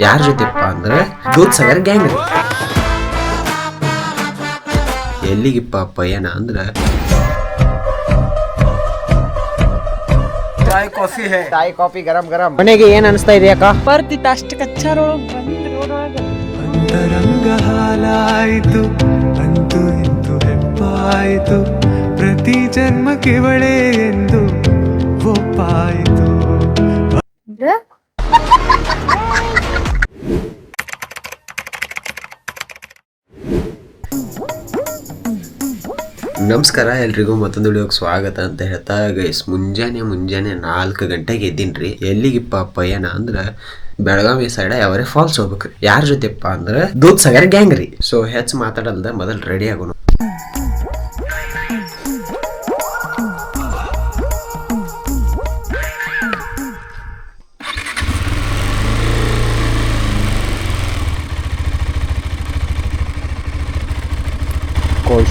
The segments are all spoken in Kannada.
ಯಾರ ಜೊತೆಪ್ಪ ಅಂದ್ರೆ ದೂದ್ ಸಾಗರ್ ಗ್ಯಾಂಗ್ ಎಲ್ಲಿಗಿಪ್ಪ ಪಯಣ ಅಂದ್ರೆ? ಚಾಯ್ ಕಾಫಿ ಗರಂ ಗರಂ. ಮನೆಗೆ ಏನ್ ಅನಿಸ್ತಾ ಇದೆ ಅಕ್ಕ? ಬರ್ತಿತ್ತು ಅಷ್ಟು ಕಚ್ಚಾರೊಳಗೆ ಅಂತರಂಗ ಹಾಲಾಯಿತು ಅಂತೂ ಇಂತು ಹೆಪ್ಪಾಯಿತು. ಪ್ರತಿ ಜನ್ಮ ಇವಳೇ ಎಂದು ಒಪ್ಪಾಯಿತು. ನಮಸ್ಕಾರ, ಎಲ್ರಿಗೂ ಮತ್ತೊಂದು ವಿಡಿಯೋಗೆ ಸ್ವಾಗತ ಅಂತ ಹೇಳ್ತಾ ಗೈಸ್ ಮುಂಜಾನೆ ಮುಂಜಾನೆ ನಾಲ್ಕು ಗಂಟೆಗೆ ಎದ್ದೀನ್ರಿ. ಎಲ್ಲಿಗಿಪ್ಪ ಪಯಣ ಅಂದ್ರೆ ಬೆಳಗಾವಿ ಸೈಡ್ ಯಾವರೇ ಫಾಲ್ಸ್ ಹೋಗ್ಬೇಕು. ಯಾರ ಜೊತೆಪ್ಪ ಅಂದ್ರೆ ದೂದ್ ಸಾಗರ್ ಗ್ಯಾಂಗ್ ರೀ. ಸೊ ಹೆಚ್ಚು ಮಾತಾಡಲ್ದ ಮೊದಲು ರೆಡಿ ಆಗೋಣ.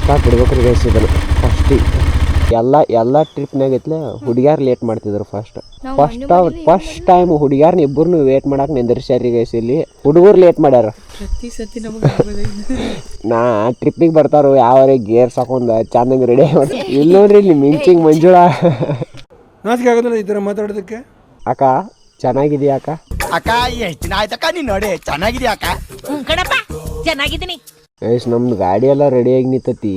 ಕೋಲ್ಡ್ ಸ್ಟಾಕ್ ಬಿಡ್ಬೇಕ್ರಿ ಗೈಸ್ ಇದನ್ನ ಫಸ್ಟ್ ಎಲ್ಲ ಎಲ್ಲ ಟ್ರಿಪ್ನಾಗ ಐತ್ಲೆ ಹುಡುಗ್ಯಾರ್ ಲೇಟ್ ಮಾಡ್ತಿದ್ರು ಫಸ್ಟ್ ಫಸ್ಟ್ ಫಸ್ಟ್ ಟೈಮ್ ಹುಡುಗ್ಯಾರನ್ನ ಇಬ್ಬರನ್ನು ವೇಟ್ ಮಾಡಕ್ ನಿಂದಿರ್ಸ್ಯಾರಿ ಗೈಸ್ ಇಲ್ಲಿ. ಹುಡುಗರು ಲೇಟ್ ಮಾಡ್ಯಾರ. ಪ್ರತಿ ಸತಿ ನಮಗೆ ನಾ ಟ್ರಿಪ್ಪಿಗೆ ಬರ್ತಾರೋ ಯಾವ ಗೇರ್ ಹಾಕೊಂಡು ಚಂದಂಗ್ ರೆಡಿ ಇಲ್ಲಿ ನೋಡ್ರಿ ಇಲ್ಲಿ ಮಿಂಚಿಂಗ್ ಮಂಜುಳಾ. ನಾಚಿಕೆ ಆಗೋದಿಲ್ಲ ಈ ಥರ ಮಾತಾಡೋದಕ್ಕೆ? ಅಕ್ಕ ಚೆನ್ನಾಗಿದೆಯಾ ಅಕ್ಕ? ಅಕ್ಕ ಎಷ್ಟು ದಿನ ಆಯ್ತಕ್ಕ ನೀನ್ ನೋಡಿ ಚೆನ್ನಾಗಿದ್ಯಾ ಅಕ್ಕ? ಹ್ಞೂ ಕಣಪ್ಪ ಚೆನ್ನಾಗಿದ್ದೀನಿ. ಗೈಸ್ ನಮ್ದು ಗಾಡಿ ಎಲ್ಲ ಆಗಿ ನಿಂತತಿ.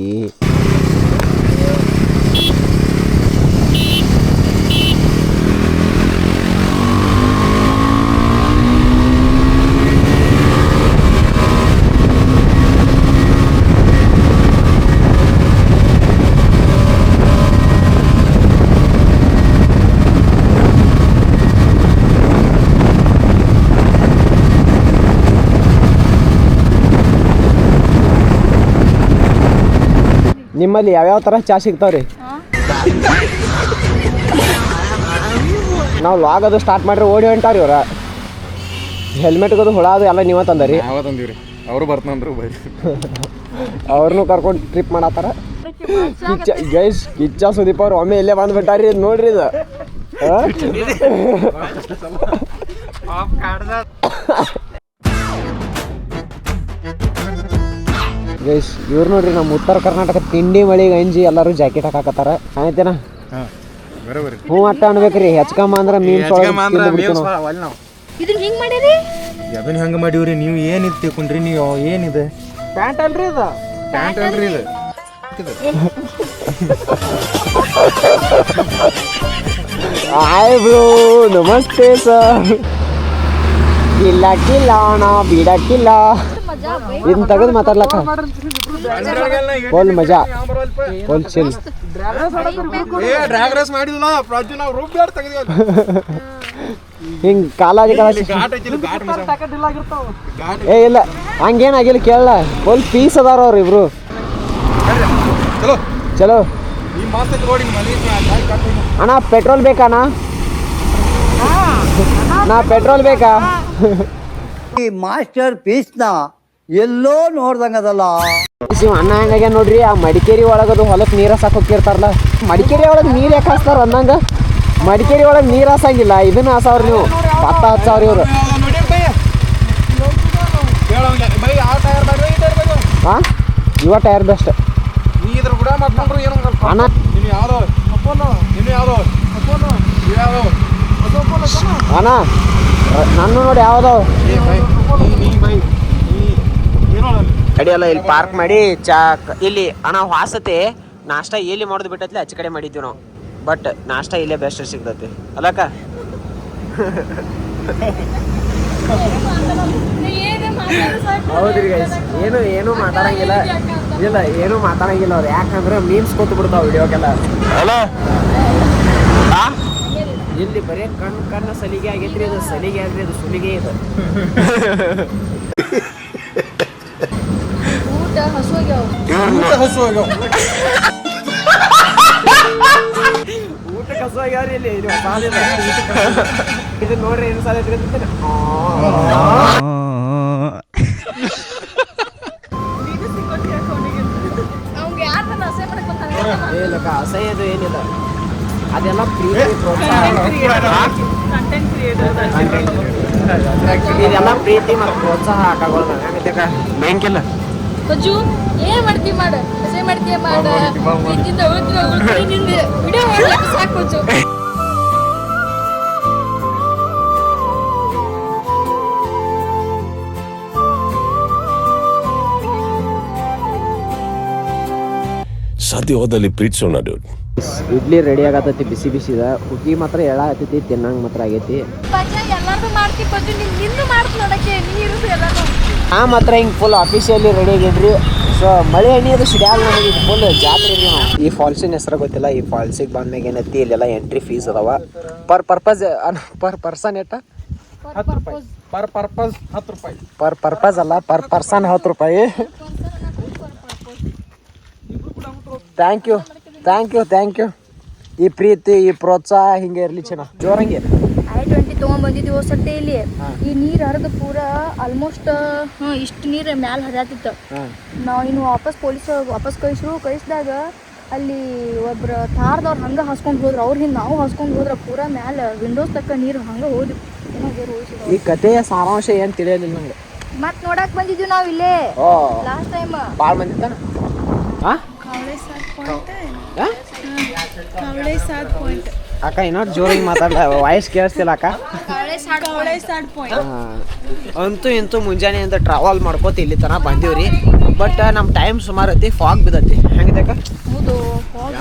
ನಿಮ್ಮಲ್ಲಿ ಯಾವ್ಯಾವ ಥರ ಚಾ ಸಿಗ್ತಾವ್ರಿ? ನಾವು ಲಾಗ್ ಅದು ಸ್ಟಾರ್ಟ್ ಮಾಡ್ರಿ ಓಡಿ ಹೊಂಟಾರಿ ಇವ್ರ. ಹೆಲ್ಮೆಟ್ಗದು ಹುಳ ಅದು ಎಲ್ಲ ನೀವ ತಂದರಿ. ಯಾವಾಗ ತಂದೀವ್ರಿ. ಅವರು ಬರ್ತಾನಂದ್ರು ಬೈ ಅವ್ರನ್ನೂ ಕರ್ಕೊಂಡು ಟ್ರಿಪ್ ಮಾಡತ್ತಾರ. ಕಿಚ್ಚ ಗೈಸ್ ಕಿಚ್ಚ ಸುದೀಪ್ ಅವ್ರು ಒಮ್ಮೆ ಇಲ್ಲೇ ಬಂದ್ಬಿಟ್ಟಾರಿ ಇದು ನೋಡ್ರಿ ಇದು. ಆ? ಗೈಸ್ ಇವ್ರು ನೋಡ್ರಿ ನಮ್ಮ ಉತ್ತರ ಕರ್ನಾಟಕ ತಿಂಡಿ ಮಳಿ ಗಂಜಿ ಎಲ್ಲರೂ ಜಾಕೆಟ್ ಹಾಕಾಕತ್ತಾರ. ಆಯ್ತೇನ? ಹ್ಞೂ ಅಟ್ಟ ಅನ್ಬೇಕ್ರಿ ಹೆಚ್ಕಮ್ಮ ಅಂದ್ರೆ ಮೀನ್ ಇದನ್ನ ಹಿಂಗ್ ಮಾಡಿರಿ? ಅದನ್ನ ಹೆಂಗ್ ಮಾಡಿವ್ರಿ? ನೀವು ಏನಿದ್ ತಿಳ್ಕೊಂಡ್ರಿ? ನೀವು ಏನಿದೆ? ಪ್ಯಾಂಟ್ ಅಲ್ರಿ ಇದು? ಪ್ಯಾಂಟ್ ಅಲ್ರಿ ಇದು ಹಾಯ್ ಬ್ರೋ ನಮಸ್ತೆ ಸರ್ ಇಲ್ಲ ಕಿಲ್ಲ ಅಣ್ಣ ಬಿಡಕ್ಕಿಲ್ಲ ಇದನ್ನ ತೆಗೆದು ಮಾತಾಡ್ಲಕ್ಕ? ಫುಲ್ ಮಜಾ. ಫುಲ್ ಚಿಲ್ ಏ ಡ್ರ್ಯಾಗ್ ರೇಸ್ ಮಾಡಿದ್ಲ ಪ್ರಾಜು ನಾವು ರೂಪ್ ಬ್ಯಾಡ್ ತೆಗೆದ್ವಿ ಹಿಂಗ್ ಕಾಲಾಜಿ ಏ ಇಲ್ಲ. ಹಂಗೇನಾಗಿಲ್ಲ ಕೇಳಲ್ಲ ಫುಲ್ ಪೀಸ್ ಅದಾರ ಅವ್ರು ಇಬ್ರು. ಚಲೋ. ಅಣ್ಣ ಪೆಟ್ರೋಲ್ ಬೇಕಾ ಅಣ್ಣ? ನಾ ಪೆಟ್ರೋಲ್ ಬೇಕಾ? ಈ ಮಾಸ್ಟರ್ ಪೀಸ್ನ ಎಲ್ಲೋ ನೋಡ್ದಂಗದಲ್ಲ ಇವ್ ಅಣ್ಣ ನೋಡ್ರಿ, ಆ ಮಡಿಕೇರಿ ಒಳಗದು ಹೊಲಕ್ಕೆ ನೀರ ಹೋಗಿರ್ತಾರಲ್ಲ ಮಡಿಕೇರಿ ಒಳಗೆ ನೀರು ಯಾಕೆ ಹಾಸ್ತಾರ ಅಂದಂಗ ಮಡಿಕೇರಿ ಒಳಗೆ ನೀರು ಹಾಸಂಗಿಲ್ಲ, ಇದನ್ನ ಹಾಸವ್ರಿ ನೀವು. ಭತ್ತ ಹಚ್ಚವ್ರಿ ಇವ್ರು. ಹಾ ಇವ ಟೈರ್ ಬೆಸ್ಟ್. ಅಣ್ಣ. ಅಣ್ಣ, ನನ್ನ ನೋಡಿ ಯಾವ್ದೋ ಏ ಬೈ ನೀ ನೀ ಬೈ ನೀ ಏನೋ ಅಡಿಯಲ್ಲ ಇಲ್ಲಿ ಪಾರ್ಕ್ ಮಾಡಿ ಚಾ ಇಲ್ಲಿ ಅಣ್ಣ ವಾಸತೆ ನಾಷ್ಟ ಎಲ್ಲಿ ಮಾಡೋದು ಬಿಟ್ಟತ್ಲೆ ಆಚೆ ಕಡೆ ಮಾಡಿದ್ವಿ ನಾವು. ಬಟ್ ನಾಷ್ಟ ಇಲ್ಲೇ ಬೆಸ್ಟ್ ಸಿಗ್ತತಿ. ಅಲ್ಲಕ್ಕ? ಹೌದ್ರಿ ಗೈಸ್ ಏನು ಏನು ಮಾತಾಡಂಗಿಲ್ಲ. ಇಲ್ಲ ಏನು ಮಾತಾಡಂಗಿಲ್ಲ ಅವ್ರು. ಯಾಕಂದ್ರೆ ಮೀನ್ಸ್ ಕೂತು ಬಿಡ್ತಾವ ವಿಡಿಯೋಗೆಲ್ಲ ಇಲ್ಲಿ ಬರೀ ಕಣ್ಣು ಕಣ್ಣು ಸಲಿಗೆ ಆಗೈತ್ರಿ ಅದು ಸಲಿಗೆ ಆದ್ರಿ ಅದು ಸುಲಿಗೆ ಇದು. ಹಸುವಾಗ್ಯಾವ ಊಟ ಹಸು ಆಗ್ಯಾವ ಊಟ ಕಸವಾಗ್ಯಾವ್ರಿ ಇಲ್ಲಿ ಇದು ಸಾಲಿದ ಇದು ನೋಡ್ರಿ ಏನು ಸಾಲ ಐತ್ರಿ ಅಂತ ಅವ್ಗೆ ಯಾರು ಮಾಡ್ಕೊಂತಾರೆ ಏನಿಲ್ಲ ಅಸಹ್ಯದು ಏನಿಲ್ಲ ಅದೆಲ್ಲ ಪ್ರೀತಿ ಪ್ರೋತ್ಸಾಹ ಕಂಟೆಂಟ್ ಕ್ರಿಯೇಟರ್ ಇದೆಲ್ಲ ಪ್ರೀತಿ ಮತ್ತು ಪ್ರೋತ್ಸಾಹ ಹಾಕಾಗೋದು ಬ್ಯಾಂಕಿಲ್ಲ ಅಜ್ಜು ಏನ್ ಮಾಡ್ತಿ ಮಾಡ ಹಸೆ ಮಾಡ್ತೀಯ ಮಾಡ. ಪ್ರೀತಿಯಿಂದ ಉಳ್ತೀವಿ ಉಳ್ತೀವಿ ನಿಂದು. ವಿಡಿಯೋ ಮಾಡ್ಲಿಕ್ಕೆ ಸಾಕು ಅಜ್ಜು ಸಾಧ್ಯವಾದಲ್ಲಿ ಪ್ರೀತಿಸೋಣ ಡ್ಯೂಡ್ ಇಡ್ಲಿ ರೆಡಿ ಆಗತೈತಿ ಬಿಸಿ ಬಿಸಿದ. ಹುಗಿ ಮಾತ್ರ ಎಳ ಹತ್ತೈತಿ ತಿನ್ನಂಗ್ ಮಾತ್ರ ಆಗೈತಿ. ಎಲ್ಲಾರ್ದು ಮಾಡ್ತಿ ಬಜ್ಜು ನಿನ್ ನಿಂದು ಮಾಡ್ತು ನೋಡಕ್ಕೆ ನೀರು ಎಲ್ಲಾರು ನಾ ಮಾತ್ರ ಹಿಂಗೆ ಫುಲ್ ಆಫೀಸಿಯಲ್ಲಿ ರೆಡಿ ಆಗಿದ್ರಿ. ಸೊ ಮಳೆ ಎಣ್ಣೆ ಅದು ಸಿಡಿಯಾಗ ನಮಗೆ ಇದು ಫುಲ್ ಜಾತ್ರೆ ರೀ ಈ ಫಾಲ್ಸಿನ ಹೆಸರು ಗೊತ್ತಿಲ್ಲ ಈ ಫಾಲ್ಸಿಗೆ ಬಂದ್ಮ್ಯಾಗ ಏನೈತಿ ಇಲ್ಲೆಲ್ಲ ಎಂಟ್ರಿ ಫೀಸ್ ಅದಾವ. ಪರ್ ಪರ್ಪಸ್ ಪರ್ ಪರ್ಸನ್ ಎಟ್ಟ? ಪರ್ ಪರ್ಪಸ್ ಹತ್ತು ರೂಪಾಯಿ. ಪರ್ ಪರ್ಪಸ್ ಅಲ್ಲ ಪರ್ ಪರ್ಸನ್ ಹತ್ತು ರೂಪಾಯಿ. Thank you thank you thank you ಈ ಪ್ರೀತಿ ಈ ಪ್ರೋತ್ಸಾಹ ಹಿಂಗೆ ಇರಲಿ ಚೆನ್ನ. ಜೋರಂಗೆ ಐ ಟ್ವೆಂಟಿ ತೊಗೊಂಡ್ ಬಂದಿದ್ವಿ ಹೊಸಟ್ಟೆ ಇಲ್ಲಿ ಈ ನೀರ್ ಹರಿದು ಪೂರ ಆಲ್ಮೋಸ್ಟ್ ಇಷ್ಟು ನೀರು ಮ್ಯಾಲ ಹರಿಯಾತಿತ್ತು. ನಾವು ಇನ್ನು ವಾಪಸ್ ಪೊಲೀಸ್ ವಾಪಸ್ ಕಳಿಸ್ರು ಕಳಿಸಿದಾಗ ಅಲ್ಲಿ ಒಬ್ರು ತಾರದವ್ರು ಹಂಗೆ ಹಾಸ್ಕೊಂಡು ಹೋದ್ರು. ಅವ್ರ ಹಿಂದೆ ನಾವು ಹಾಸ್ಕೊಂಡು ಹೋದ್ರೆ ಪೂರ ಮ್ಯಾಲ ವಿಂಡೋಸ್ ತಕ್ಕ ನೀರು ಹಂಗೆ ಹೋದ್ವಿ. ಈ ಕಥೆಯ ಸಾರಾಂಶ ಏನು ತಿಳಿಯಲಿಲ್ಲ ನಂಗೆ ಮತ್ ನೋಡಕ್ ಬಂದಿದ್ವಿ ನಾವ್ ಇಲ್ಲೇ. ಲಾಸ್ಟ್ ಟೈಮ್ ಭಾಳ ಮಂದಿ ತಾನ ಹಾಂ ಕವಳೆ ಸಾತ್ ಪಾಯಿಂಟ್ ಅಕ್ಕ ಇನ್ನೊಟ್ಟು ಜೋರಾಗಿ ಮಾತಾಡಲ್ಲ ವಾಯ್ಸ್ ಕೇಳಿಸ್ತಿಲ್ಲ ಅಕ್ಕ. ಅಂತೂ ಇಂತೂ ಮುಂಜಾನೆ ಅಂತ ಟ್ರಾವೆಲ್ ಮಾಡ್ಕೋತ ಇಲ್ಲಿ ತನಕ ಬಂದೀವ್ರಿ. ಬಟ್ ನಮ್ಮ ಟೈಮ್ ಸುಮಾರು ಐತಿ ಫಾಗ್ ಬಿದ್ದತಿ. ಹೆಂಗಿದೆ ಅಕ್ಕ?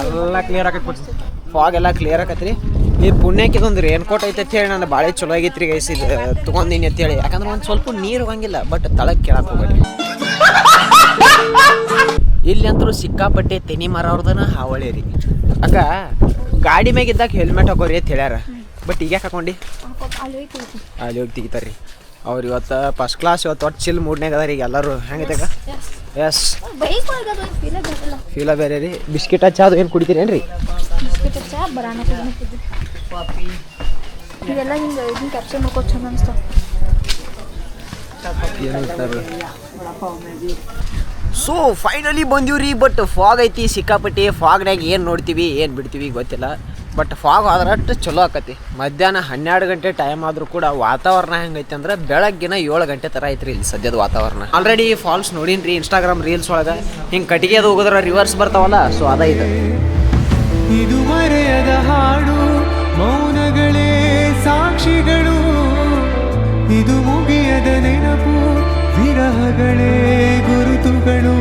ಎಲ್ಲ ಕ್ಲಿಯರ್ ಆಗತ್ತೆ ಫಾಗ್ ಎಲ್ಲ ಕ್ಲಿಯರ್ ಆಕತ್ರಿ ಈ ಪುಣ್ಯಕ್ಕೆ ಇದೊಂದು ರೇನ್ ಕೋಟ್ ಐತೆ ಅಂತ ಹೇಳಿ ನಾನು ಭಾಳ ಚಲೋ ಆಗೈತ್ರಿ ಗೈಸ್ ಇದು ತೊಗೊಂಡಿನಿ ಅಂತ ಹೇಳಿ. ಯಾಕಂದ್ರೆ ಒಂದು ಸ್ವಲ್ಪ ನೀರು ಹೋಗಂಗಿಲ್ಲ ಬಟ್ ತಳಕ್ಕೆ ಕೇಳಕ್ಕೆ ಹೋಗ್ಬೇಡಿ ಇಲ್ಲಿ ಅಂತೂ ಸಿಕ್ಕಾಪಟ್ಟೆ ತೆನಿ ಮರ ಅವ್ರದನ ಹಾವಳಿ ರೀ. ಅಕ್ಕ ಗಾಡಿ ಮ್ಯಾಗ ಇದ್ದಾಗ ಹೆಲ್ಮೆಟ್ ಹಾಕೋರಿ ಅಂತ ಹೇಳ್ಯಾರ. ಬಟ್ ಈಗ ಯಾಕೆ ಹಾಕೊಂಡಿ? ಅಲ್ಲಿ ಹೋಗಿ ತೆಗಿತಾರ್ರಿ. ಅವ್ರು ಇವತ್ತು ಫಸ್ಟ್ ಕ್ಲಾಸ್ ಇವತ್ತು ಒಟ್ಟು ಚಿಲ್ ಮೂಡ್ನಾಗ ಅದಾರ ಈಗ ಎಲ್ಲರೂ. ಹೆಂಗೈತೆ ಎಸ್ ಅದು ಫೀಲ ಬೇರೆ ರೀ. ಬಿಸ್ಕಿಟ್ ಚಾ ಅದು ಏನು ಚಾ ಬರಾಣ ಇದೆಲ್ಲ ಹಿಂಗೆ ಇದನ್ನ ಕ್ಯಾಪ್ಚರ್ ಮಾಡ್ಕೋ ಚಂದ ಅನಿಸ್ತಾವ ಸೊ ಫೈನಲಿ ಬಂದೀವ್ರಿ ಬಟ್ ಫಾಗ್ ಐತಿ, ಸಿಕ್ಕಾಪಟ್ಟಿ ಫಾಗ್ನಾಗ ಏನು ನೋಡ್ತೀವಿ, ಏನು ಬಿಡ್ತೀವಿ ಗೊತ್ತಿಲ್ಲ. ಬಟ್ ಫಾಗ್ ಆದ್ರಷ್ಟು ಚಲೋ ಆಕತಿ. ಮಧ್ಯಾಹ್ನ ಹನ್ನೆರಡು ಗಂಟೆ ಟೈಮ್ ಆದರೂ ಕೂಡ ವಾತಾವರಣ ಹೆಂಗೈತೆ ಅಂದ್ರೆ ಬೆಳಗ್ಗಿನ ಏಳು ಗಂಟೆ ಥರ ಐತ್ರಿ ಇಲ್ಲಿ ಸದ್ಯದ ವಾತಾವರಣ. ಆಲ್ರೆಡಿ ಫಾಲ್ಸ್ ನೋಡೀನ್ರಿ ಇನ್ಸ್ಟಾಗ್ರಾಮ್ ರೀಲ್ಸ್ ಒಳಗೆ. ಹಿಂಗೆ ಕಟ್ಟಿಗೆ ಅದು ಹೋಗಿದ್ರೆ ರಿವರ್ಸ್ ಬರ್ತಾವಲ್ಲ ಸೊ ಅದ ಇದು. ಹಾಡು, ಮೌನಗಳೇ ಸಾಕ್ಷಿಗಳು. ಇದು ಮುಗಿಯದ ನೆನಪು, ವಿರಹಗಳೇ ಗುರುತುಗಳು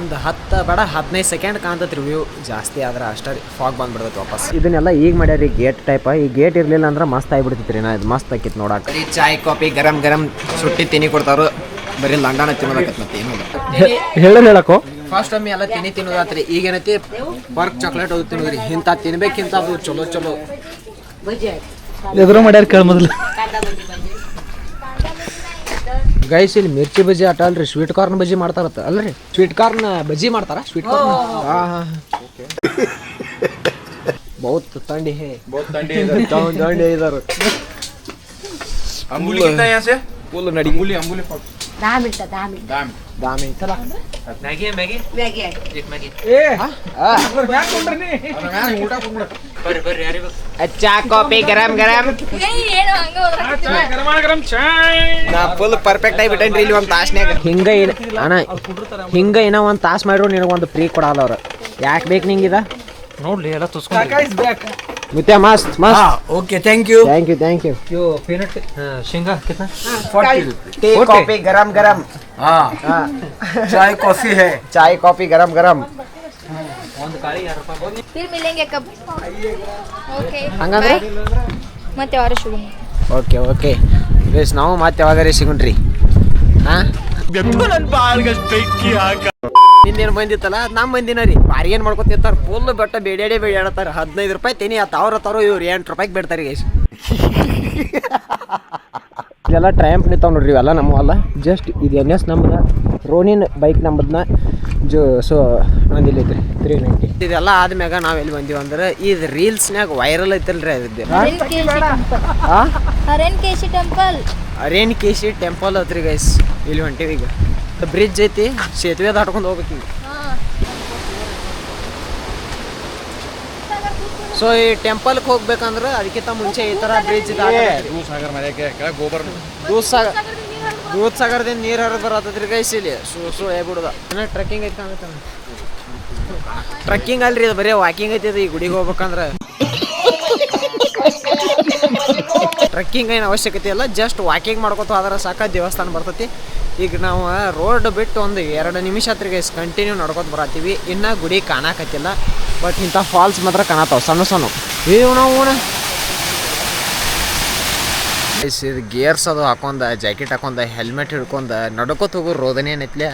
ಒಂದು ಹತ್ತು ಬಡ ಹದಿನೈದು ಸೆಕೆಂಡ್ ಕಾಣ್ತೈತಿ ರಿವ್ಯೂ ಜಾಸ್ತಿ ಆದ್ರೆ ಅಷ್ಟೇ ಫಾಗ್ ಬಂದ್ಬಿಡ್ತೈತೆ ವಾಪಸ್. ಇದನ್ನೆಲ್ಲ ಈಗ ಮಾಡ್ಯಾರಿ ಗೇಟ್ ಟೈಪ್ ಈ ಗೇಟ್ ಇರಲಿಲ್ಲ ಅಂದ್ರೆ ಮಸ್ತ್ ಆಗಿಬಿಡ್ತೈತಿ ರೀ ನಾ ಇದು ಮಸ್ತ್ ಆಕಿತ್ತು ನೋಡಕ್ಕೆ ಬರೀ ಚಾಯ್ ಕಾಫಿ ಗರಂ ಗರಂ ಸುಟ್ಟಿ ತಿನ್ನಿ ಕೊಡ್ತಾರು ಬರೀ ಲಂಡನ ತಿನ್ನೋದಕ್ಕೆ ಮತ್ತೆ ಏನು ಹೇಳೋರು ಹೇಳಕ್ಕೋ? ಫಸ್ಟ್ ಒಮ್ಮೆ ಎಲ್ಲ ತಿನಿ ತಿನ್ನೋದಾತ್ರಿ. ಈಗೇನೈತಿ ಬರ್ಕ್ ಚಾಕ್ಲೇಟ್ ಅದು ತಿನ್ನೋದ್ರಿ. ಇಂಥ ತಿನ್ಬೇಕಿಂತ ಅದು ಚಲೋ ಚಲೋ. ಎದುರು ಮಾಡ್ಯಾರ ಕೇಳ ಮೊದಲು. ಗೈಸ್ ಇಲ್ಲಿ ಮಿರ್ಚಿ ಬಜ್ಜಿ ಆಟ ಅಲ್ರಿ. ಸ್ವೀಟ್ ಕಾರ್ನ್ ಬಜ್ಜಿ ಮಾಡ್ತಾರತ್ತ. ಅಲ್ರಿ? ಸ್ವೀಟ್ ಕಾರ್ನ್ ಬಜ್ಜಿ ಮಾಡ್ತಾರ? ಸ್ವೀಟ್ ಕಾರ್ನ್ ಹಾ ಹಾ ಬಹುತ್ ತಂಡಿ ಹೇ. ತಂಡಿ ಇದಾರು. अंगुली कितना है यहाँ से ಫುಲ್ ನಡಿ अंगुली अंगुली पक ದಾಮಿ ಚಲ ಚಾ ಕಾಫಿ ಗರಂ ಗರಂ ಏನು ಹಂಗ ಹೋದ್ರ गरमा गरम चाय ನಾ ಫುಲ್ ಪರ್ಫೆಕ್ಟ್ ಆಗಿ ಬಿಟ್ಟೇನ್ರಿ ಇಲ್ಲಿ ಒಂದು ತಾಸ್ನ್ಯಾಗ ಹಿಂಗ ಏನ ಅಣ್ಣ ಹಿಂಗ ಏನೋ ಒಂದು ತಾಸ್ ಮಾಡಿದ್ರು ನಿನಗೆ ಒಂದು ಫ್ರೀ ಕೊಡಲ್ಲ ಅವ್ರು ಯಾಕೆ ಬೇಕು ನಿಂಗಿದ ನೋಡ್ಲಿ ಎಲ್ಲ ತುಸ್ಕೊಂಡು ಮುತ್ಯ ಮಸ್ತ್ ಮಸ್ತ್ okay thank you thank you thank you yo peanut शेंगा कितना ಟೀ ಕಾಫಿ ಗರಂ ಗರಂ हाँ चाय कॉफी है ಚಾಯ್ ಕಾಫಿ ಗರಂ ಗರಂ ಫಿರ್ ಮಿಲೆಂಗೆ ಕಬ್ ಓಕೆ ಹಂಗಂದ್ರೆ ಮತ್ತೆ ಯಾರು ಶುರು ಓಕೆ ಓಕೆ ಬೇಸ್ ನಾವು ಮತ್ತೆ ಯಾವಾಗಾರೆ ಸಿಗುಣ್ರಿ ಹಾ ನಿನ್ನೇನು ಬಂದಿತ್ತಲ್ಲ? ಅದ್ ನಮ್ಮ ಮಂದಿನ ರೀ. ಬಾರಿ ಏನು ಮಾಡ್ಕೊತಿರ್ತಾರೆ? ಫುಲ್ ಬೆಟ್ಟ ಬೇಡ್ಯಾಡೆ ಬೇಡ್ಯಾಡತ್ತಾರ. ಹದಿನೈದು ರೂಪಾಯಿ ತಿನ್ನಿ ಆತ ಅವ್ರ ತಾರೋ ಇವ್ರು ಎಂಟು ರೂಪಾಯಿಗೆ ಬಿಡ್ತಾರೆ ಗೈಸ್. ಇದೆಲ್ಲ ಟ್ರಯಾಂಪ್ ನಿಂತಾವ ನೋಡ್ರಿ ಇವೆಲ್ಲ ನಮ್ಮವಲ್ಲ ಜಸ್ಟ್ ಇದು ಎನ್ ಎಸ್ ನಮ್ದು ರೋನಿನ್ ಬೈಕ್ ನಮ್ಮದನ್ನ ಜೋ ಸೊ ನಂದಿಲ್ಲ ಐತ್ರಿ ತ್ರೀ ನೈಂಟಿ ಇದೆಲ್ಲ ಆದ್ಮ್ಯಾಗ ನಾವು ಎಲ್ಲಿ ಬಂದೀವಿ ಅಂದ್ರೆ ಇದು ರೀಲ್ಸ್ನ್ಯಾಗ ವೈರಲ್ ಐತಲ್ರಿ ಅದ್ರದ್ದು ಹರೇನ್ ಕೇಶಿ ಟೆಂಪಲ್? ಆ ಹರೇನ್ ಕೇಶಿ ಟೆಂಪಲ್? ಅರೇನ್ ಕೇಶಿ ಟೆಂಪಲ್ ಅತ್ರಿ ಗೈಸ್. ಇಲ್ಲಿ ಹೊಂಟೀವಿ ಈಗ. ಬ್ರಿಡ್ಜ್ ಐತಿ ಸೇತುವೆ ದಾಟ್ಕೊಂಡು ಹೋಗ್ಬೇಕು ಹಿಂಗೆ. ಸೊ ಈ ಟೆಂಪಲ್ಗೆ ಹೋಗ್ಬೇಕಂದ್ರೆ ಅದಕ್ಕಿಂತ ಮುಂಚೆ ಈ ಥರ ಬ್ರಿಡ್ಜ್ ದೂದ್ ಸಾಗರ್ ದೂದ್ ಸಾಗರದಿಂದ ನೀರು ಹರಿದು ಬರತ್ತದ್ರಿ ಗೈಸ್ ಇಲ್ಲಿ. ಸೊ ಸೊ ಬಿಡುದ. ಟ್ರೆಕ್ಕಿಂಗ್ ಐತೆ ಟ್ರಕ್ಕಿಂಗ್ ಟ್ರೆಕ್ಕಿಂಗ್ ಅಲ್ರಿ ಇದು ಬರೀ ವಾಕಿಂಗ್ ಐತಿ ಇದು ಈ ಗುಡಿಗೆ ಹೋಗ್ಬೇಕಂದ್ರೆ. ಟ್ರೆಕ್ಕಿಂಗ್ ಏನು ಅವಶ್ಯಕತೆ ಇಲ್ಲ ಜಸ್ಟ್ ವಾಕಿಂಗ್ ಮಾಡ್ಕೊತ ಹೋದ್ರೆ ಸಾಕ ದೇವಸ್ಥಾನ ಬರ್ತೈತಿ. ಈಗ ನಾವು ರೋಡ್ ಬಿಟ್ಟು ಒಂದು ಎರಡು ನಿಮಿಷ ಹತ್ತಿರ ಗೈಸ್ ಕಂಟಿನ್ಯೂ ನಡ್ಕೊತ ಬರತ್ತೀವಿ. ಇನ್ನೂ ಗುಡಿ ಕಾಣಕತ್ತಿಲ್ಲ ಬಟ್ ಇಂಥ ಫಾಲ್ಸ್ ಮಾತ್ರ ಕಾಣತ್ತಾವ ಸಣ್ಣ ಸಣ್ಣ. ಏನು ನಾವು ಇದು ಗೇರ್ಸ್ ಅದು ಹಾಕೊಂಡ ಜಾಕೆಟ್ ಹಾಕೊಂಡ ಹೆಲ್ಮೆಟ್ ಹಿಡ್ಕೊಂಡ ನಡ್ಕೋತ ಹೋಗೋ ರೋದನೇ ಏನೈತ್ಲೆ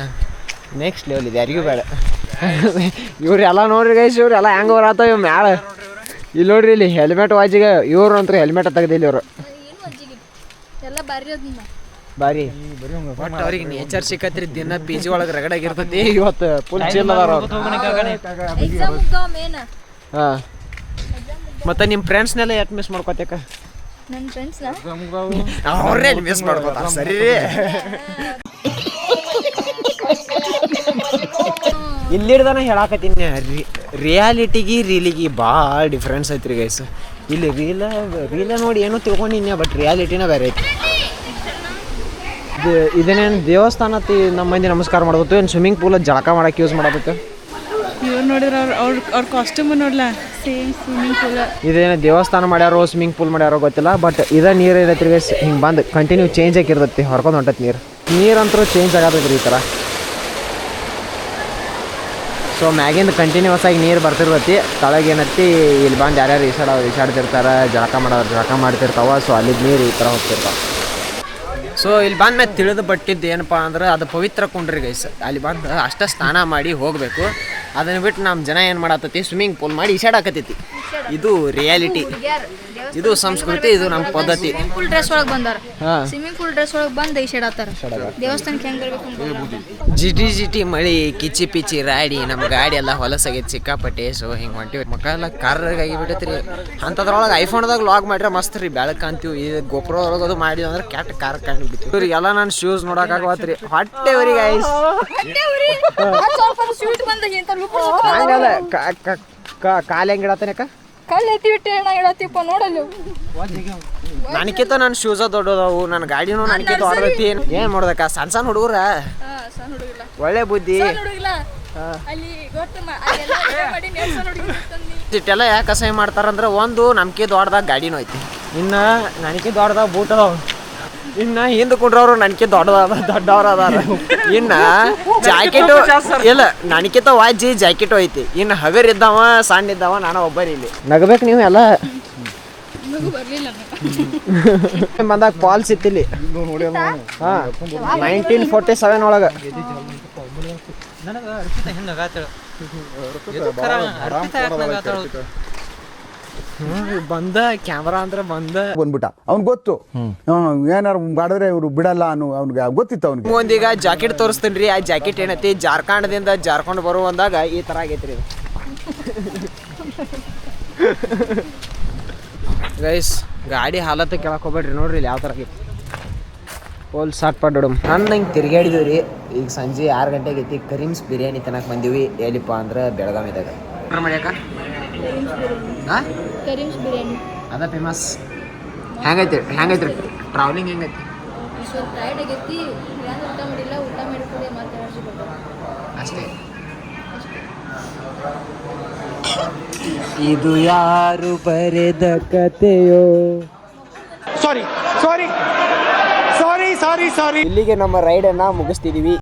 ನೆಕ್ಸ್ಟ್ ಲೆವೆಲ್ ಇದೆ ಯಾರಿಗೂ ಬೇಡ. ಇವ್ರೆಲ್ಲ ನೋಡ್ರಿ ಗೈಸ್ ಇವ್ರೆಲ್ಲ ಹೆಂಗೆ ಬರತ್ತಾವ ಇವ್ ಮ್ಯಾಳ ಇಲ್ಲಿ ನೋಡ್ರಿ ಇಲ್ಲಿ ಹೆಲ್ಮೆಟ್ ವಾಜಿಗೆ ಇವ್ರು ಅಂತ ಹೆಲ್ಮೆಟ್ ತೆಗ್ದಿಲ್ಲ ಇವರು. ಬಾರಿ. ಒಟ್ಟು ಅವ್ರಿಗೆ ನೇಚರ್ ಸಿಕ್ಕತ್ರಿ ದಿನ ಪಿ ಜಿ ಒಳಗೆ ರಗಡಾಗಿರ್ತೈತಿ ಇವತ್ತು ಫುಲ್ ಚಿಲ್ ಅದಾರ ಹಾಂ. ಮತ್ತೆ ನಿಮ್ಮ ಫ್ರೆಂಡ್ಸ್ನೆಲ್ಲ ಯಾಕೆ ಮಿಸ್ ಮಾಡ್ಕೋತೇಕ ನನ್ನ ಅವ್ರೇ ಮಿಸ್ ಮಾಡ್ಕೋತಾರ ಸರಿ. ಇಲ್ಲಿಡ್ದಾನ ಹೇಳಾಕತ್ತೀನಿ. ರಿಯಾಲಿಟಿಗೆ ರೀಲಿಗೆ ಭಾಳ ಡಿಫ್ರೆನ್ಸ್ ಐತ್ರಿ ಗೈಸ್ ಇಲ್ಲಿ ರೀಲ ರೀಲ ನೋಡಿ ಏನೋ ತಿಳ್ಕೊಂಡಿನ್ಯ ಬಟ್ ರಿಯಾಲಿಟಿನ ಬೇರೆ ಐತಿ ಇದು ಇದನ್ನೇನು ದೇವಸ್ಥಾನ ನಮ್ಮ ಮಂದಿ ನಮಸ್ಕಾರ ಮಾಡ್ಬೋದು ಏನು ಸ್ವಿಮ್ಮಿಂಗ್ ಪೂಲ್ ಜಳಕ ಮಾಡಕ್ಕೆ ಯೂಸ್ ಮಾಡಬೇಕು? ಇವ್ರು ನೋಡಿದ್ರೆ ಅವ್ರ ಅವ್ರ ಅವ್ರ ಕಾಸ್ಟ್ಯೂಮ್ ನೋಡಲ್ಲ ಸೇಮ್ ಸ್ವಿಮ್ಮಿಂಗ್ ಪೂಲ್ ಇದೇನು ದೇವಸ್ಥಾನ ಮಾಡ್ಯಾರೋ ಸ್ವಿಮ್ಮಿಂಗ್ ಪೂಲ್ ಮಾಡ್ಯಾರೋ ಗೊತ್ತಿಲ್ಲ ಬಟ್ ಇದೇ ನೀರು ಏನೈತ್ರಿ ಹಿಂಗೆ ಬಂದು ಕಂಟಿನ್ಯೂ ಚೇಂಜ್ ಆಗಿರ್ತೈತಿ ಹೊರ್ಕೊಂಡು ಹೊಂಟೈತಿ ನೀರು. ನೀರಂತರೂ ಚೇಂಜ್ ಆಗತೈತಿ ಈ ಥರ ಸೊ ಮ್ಯಾಗಿಂದ ಕಂಟಿನ್ಯೂಸ್ ಆಗಿ ನೀರು ಬರ್ತಿರ್ತೈತಿ ತಳಗೆ ಏನೈತಿ ಇಲ್ಲಿ ಬಂದು ಯಾರ್ಯಾರು ಈಸಾಡೋ ಈಸಾಡ್ತಿರ್ತಾರೆ ಜಳಕ ಮಾಡೋರು ಜಳಕ ಮಾಡ್ತಿರ್ತಾವ ಸೊ ಅಲ್ಲಿ ನೀರು ಈ ಥರ ಹೋಗ್ತಿರ್ತಾವ. ಸೊ ಇಲ್ಲಿ ಬಂದ ಮೇಲೆ ತಿಳಿದು ಬಟ್ಟಿದ್ದು ಏನಪ್ಪ ಅಂದ್ರೆ ಅದು ಪವಿತ್ರ ಕುಂಡ್ರಿ ಗೈಸ್ ಅಲ್ಲಿ ಬಂದು ಅಷ್ಟ ಸ್ನಾನ ಮಾಡಿ ಹೋಗಬೇಕು. ಅದನ್ನ ಬಿಟ್ಟು ನಮ್ಮ ಜನ ಏನು ಮಾಡತ್ತೈತಿ ಸ್ವಿಮ್ಮಿಂಗ್ ಪೂಲ್ ಮಾಡಿ ಈಸಾಡಕತ್ತೈತಿ ಇದು ರಿಯಾಲಿಟಿ ಇದು ಸಂಸ್ಕೃತಿ ಇದು ನಮ್ಮ ಪದ್ಧತಿ. ಸ್ವಿಮ್ಮಿಂಗ್ ಪೂಲ್ ಡ್ರೆಸ್ ಒಳಗೆ ಬಂದಾರ. ಸ್ವಿಮ್ಮಿಂಗ್ ಪೂಲ್ ಡ್ರೆಸ್ ಒಳಗೆ ಬಂದು ಈಸಾಡತ್ತಾರ ದೇವಸ್ಥಾನಕ್ಕೆ ಹೆಂಗೆ ಬರ್ಬೇಕು ಜಿಟಿ ಜಿಟಿ ಮಳಿ ಕಿಚಿ ಪಿಚಿ ರಾಡಿ ನಮ್ಮ ಗಾಡಿ ಎಲ್ಲ ಹೊಲಸಾಗೈತಿ ಸಿಕ್ಕಾಪಟ್ಟೆ ಸೊ ಹಿಂಗೆ ಹೊಂಟಿವಿ. ಮಕ್ಕ ಎಲ್ಲ ಕಾರ್ರಾಗಿ ಬಿಟ್ಟೈತ್ರಿ ಅಂಥದ್ರೊಳಗೆ ಐಫೋನ್ದಾಗ ಲಾಗ್ ಮಾಡ್ರೆ ಮಸ್ತ್ ರೀ ಬೆಳಕು ಅಂತೀವಿ ಇದು ಗೊಬ್ಬರ ಒಳಗೆ ಅದು ಮಾಡಿದ್ವಿ ಅಂದ್ರೆ ಕೆಟ್ಟ ಕಾರ್ ಕಂಡು ಬಿಡ್ತೀವಿ ಇವ್ರಿಗೆಲ್ಲ ನಾನು ಶೂಸ್ ನೋಡೋಕ್ಕಾಗತ್ರಿ ಹೊಟ್ಟೆ ಅವ್ರಿಗೆ ಐಸ್ ಹಂಗಲ್ಲ ಕಾಲು ಹೆಂಗೆ ಇಡತ್ತೇನಕ್ಕ ಕಲ್ಲು ಎತ್ತಿ ಬಿಟ್ಟು ನಾ ಹೇಳತ್ತೀಪ್ಪ ನೋಡಲ್ಲ. ನನಗಿಂತ ನನ್ನ ಶೂಸ ದೊಡ್ಡದವು ನನ್ನ ಗಾಡಿನೂ ನನಕಿತ ದೊಡ್ಡದೈತಿ ಏನು ಮಾಡೋದಕ್ಕ ಸಣ್ಣ ಸಣ್ಣ ಹುಡುಗರ? ಒಳ್ಳೆ ಬುದ್ಧಿ. ಇಟ್ಟೆಲ್ಲ ಯಾಕೆ ಅಸಹ್ಯ ಮಾಡ್ತಾರಂದ್ರೆ ಒಂದು ನಮ್ಗೆ ದೊಡ್ಡದಾಗ ಗಾಡಿನೂ ಐತಿ. ಇನ್ನು ನನಗೆ ದೊಡ್ಡದಾಗ ಬೂಟ್ ಅದಾವ. ಇನ್ನು ಹಿಂದೆ ಕುಂಡ್ರವ್ರು ನನಗೆ ದೊಡ್ಡದಾದ ದೊಡ್ಡವ್ರ ಅದಾರ ಇನ್ನ ಜಾಕೆಟ್ ಇಲ್ಲ ನನಗಿಂತ ವಾಜಿ ಜಾಕೆಟ್ ಐತಿ. ಇನ್ನು ಹಗರ್ ಇದ್ದಾವ ಸಣ್ಣ ಇದ್ದಾವ ನಾನು ಒಬ್ಬರಿ ಇಲ್ಲಿ. ನಗಬೇಕು ನೀವು ಎಲ್ಲ? ನಗು ಬರ್ಲಿಲ್ಲ ಬಂದಾಗ ಫಾಲ್ಸ್ ಇತ್ತಿಲ್ಲಿ. ಹಾಂ ನೈನ್ಟೀನ್ ಫೋರ್ಟಿ ಸೆವೆನ್ ಒಳಗೆ ಬಂದ ಕ್ಯಾಮ್ರಾ ಅಂದ್ರೆ ಬಂದ. ಬಂದ್ಬಿಟ್ಟ. ಅವ್ನ್ ಗೊತ್ತು. ಏನಾರು ಮಾಡಿದ್ರೆ ಇವ್ರು ಬಿಡಲ್ಲ ಅನ್ನೋ ಅವ್ನಿಗೆ ಗೊತ್ತಿತ್ತು ಅವ್ನಿಗೆ. ಒಂದೀಗ ಜಾಕೆಟ್ ತೋರಿಸ್ತೀನಿ ರೀ ಆ ಜಾಕೆಟ್ ಏನೈತಿ? ಜಾರ್ಖಂಡ್ದಿಂದ ಜಾರ್ಖಂಡ್ ಬರೋ ಅಂದಾಗ ಈ ತರ ಆಗೈತ್ರಿ ಇದು. ಗೈಸ್ ಗಾಡಿ ಹಾಲತ್ತ ಕೇಳಕ್ ಹೋಗ್ಬೇಡ್ರಿ ನೋಡ್ರಿ ಇಲ್ಲಿ ಯಾವ ತರ ಆಗೈತಿ. ಹೋಲ್ ಸಾಟ್ ಪಡ್ಡಮ್ ನಾನು ನಂಗೆ ತಿರ್ಗಾಡಿದ್ವಿ ರೀ. ಈಗ ಸಂಜೆ ಆರು ಗಂಟೆಗೆ ಐತಿ ಕರೀಮ್ಸ್ ಬಿರಿಯಾನಿ ತಿನ್ನಕ್ಕೆ ಬಂದೀವಿ. ಎಲ್ಲಿಪ್ಪ ಅಂದ್ರೆ ಬೆಳಗಾವಿದಾಗ. ಮಾಡ್ಯಾಕ? ಹಾಂ? ಕರೀಮ್ಸ್ ಬಿರಿಯಾನಿ. ಅದ ಫೇಮಸ್ ಹೆಂಗೈತಿ ಹೆಂಗೈತ್ರಿ? ಟ್ರಾವೆಲಿಂಗ್ ಹೆಂಗೈತಿ? ಟೈರ್ಡ್ ಆಗೈತಿ ಊಟ ಮಾಡಿಲ್ಲ ಊಟ ಮಾಡಿಕೊಡಿ ಮತ್ತೆ ಅಷ್ಟೇ. ಇದು ಯಾರು ಬರೆದ ಕತೆಯೋ ಸಾರಿ ಸಾರಿ ಸಾರಿ ಸಾರಿ ಸಾರಿ ಇಲ್ಲಿಗೆ ನಮ್ಮ ರೈಡನ್ನು ಮುಗಿಸ್ತಿದೀವಿ.